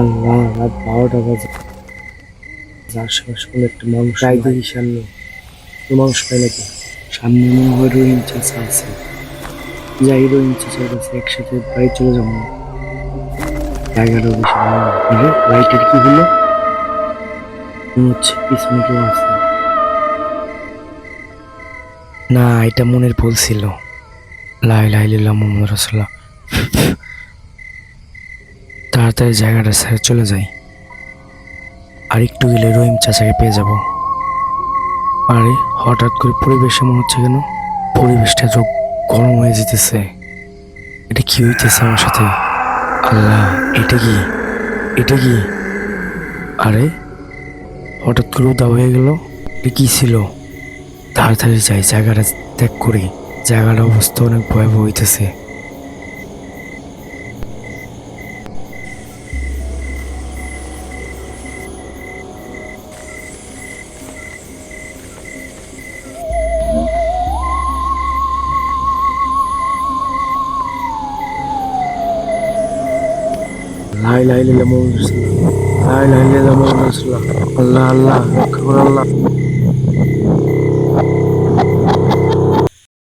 আল্লাহ রাত বারোটা বাজে। আশেপাশে কোনো একটা মানুষ প্রায় দেখি সামনে। কোনো মানুষ পাই নাকি? সামনে মনে হয় রহিম চাষা আছে। যাই রহিম চাষার কাছে একসাথে বাড়ি চলে যাব। বেশি। লাইটের কি হলো? মনে হচ্ছে পিছনে কেউ আছে। না এটা মনের ভুল ছিল। লাই লাই লিল্লাহ মোহাম্মদ রসুল্লাহ তাড়াতাড়ি জায়গাটা ছেড়ে চলে যাই। আর একটু গেলে রহিম চাচাকে পেয়ে যাব। আরে, হঠাৎ করে পরিবেশ মনে হচ্ছে কেন পরিবেশটা তো গরম হয়ে যেতেছে। এটা কি হইতেছে আমার সাথে? আল্লাহ, এটা কি? এটা কি? আরে, হঠাৎ করে উদা হয়ে গেল। এটা কি ছিল? তাড়াতাড়ি যাই, জায়গাটা ত্যাগ করি। জায়গাটার অবস্থা অনেক ভয়াবহ হইতেছে। লাই লাই লিল্লাহ মোহাম্মদ রাসূলুল্লাহ লাই লাই লিল্লাহ মোহাম্মদ রাসূলুল্লাহ আল্লাহ আল্লাহ রক্ষা করো আল্লাহ